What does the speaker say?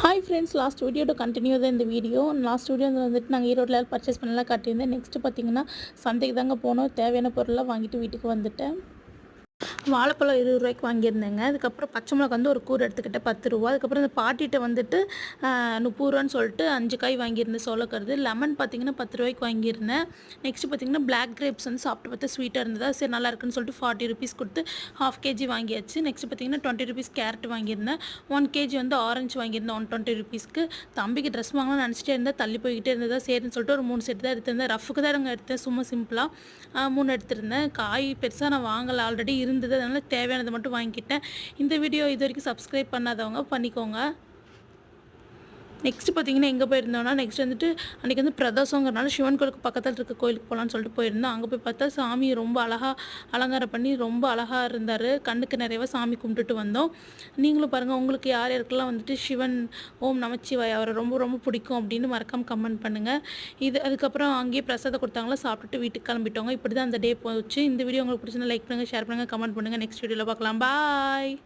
Hi friends last வீடியோட continue தான் இந்த வீடியோ லாஸ்ட் வீடியோ வந்துட்டு நாங்கள் ஈரோட்டில் பர்ச்சேஸ் பண்ணலாம் காட்டியிருந்தேன். நெக்ஸ்ட்டு பார்த்தீங்கன்னா சந்தைக்கு தாங்க போனோம். தேவையான பொருளெலாம் வாங்கிட்டு வீட்டுக்கு வந்துட்டேன். வாழைப்பழம் இருபது ரூபாய்க்கு வாங்கியிருந்தேங்க. அதுக்கப்புறம் பச்சை மிளகா வந்து ஒரு கூறு எடுத்துக்கிட்டேன் பத்து ரூபா. அதுக்கப்புறம் இந்த பாட்டிகிட்ட வந்துட்டு முப்பது ரூபான்னு சொல்லிட்டு அஞ்சு காய் வாங்கியிருந்தேன் சோளக்கருது லெமன் பார்த்தீங்கன்னா பத்து ரூபாய்க்கு வாங்கியிருந்தேன். நெக்ஸ்ட் பார்த்தீங்கன்னா பிளாக் கிரேப்ஸ் வந்து சாப்பிட்டு பார்த்தா ஸ்வீட்டாக இருந்ததா? சரி நல்லா இருக்குன்னு சொல்லிட்டு ஃபார்ட்டி ருபீஸ் கொடுத்து ஹாஃப் கேஜி வாங்கியாச்சு. நெக்ஸ்ட் பார்த்தீங்கன்னா டுவெண்ட்டி ருபீஸ் கேரட் வாங்கியிருந்தேன். ஒன் கேஜி வந்து ஆரஞ்சு வாங்கியிருந்தேன் ஒன் டுவெண்ட்டி ருபீஸ்க்கு தம்பிக்கு ட்ரெஸ் வாங்கலாம்னு நினச்சிட்டே இருந்தேன் தள்ளி போய்கிட்டே இருந்ததா? சரின்னு சொல்லிட்டு ஒரு மூணு செட் தான் எடுத்திருந்தேன். ரஃபுக்கு தான் நாங்கள் எடுத்தேன் சும்மா சிம்பிளாக மூணு எடுத்திருந்தேன். காய் பெருசாக நான் வாங்கலை. ஆல்ரெடி இருந்தது அதனால் தேவையானதை மட்டும் வாங்கிக்கிட்டேன். இந்த வீடியோ இது வரைக்கும் சப்ஸ்கிரைப் பண்ணாதவங்க பண்ணிக்கோங்க. நெக்ஸ்ட் பார்த்தீங்கன்னா எங்கே போயிருந்தோம்னா நெக்ஸ்ட் வந்துட்டு அன்றைக்கி வந்து பிரதோஷங்கிறனால சிவன் கோயிலுக்கு பக்கத்தில் இருக்க கோயிலுக்கு போகலான்னு சொல்லிட்டு போயிருந்தோம். அங்கே போய் பார்த்தா சாமி ரொம்ப அழகாக அலங்காரம் பண்ணி ரொம்ப அழகாக இருந்தார். கண்ணுக்கு நிறையவாக சாமி கும்பிட்டுட்டு வந்தோம். நீங்களும் பாருங்கள் உங்களுக்கு யார் யாருக்கெல்லாம் வந்துட்டு சிவன் ஓம் நமச்சிவாய் அவரை ரொம்ப ரொம்ப பிடிக்கும் அப்படின்னு மறக்காமல் கமெண்ட் பண்ணுங்கள் இது அதுக்கப்புறம் அங்கேயே பிரசாதம் கொடுத்தாங்களா சாப்பிட்டுட்டு வீட்டுக்கு கிளம்பிட்டோங்க. இப்படி தான் அந்த டே போச்சு. இந்த வீடியோ உங்களுக்கு பிடிச்சிருந்தா லைக் பண்ணுங்கள் ஷேர் பண்ணுங்கள் கமெண்ட் பண்ணுங்கள் நெக்ஸ்ட் வீடியோவில் பார்க்கலாம். பாய்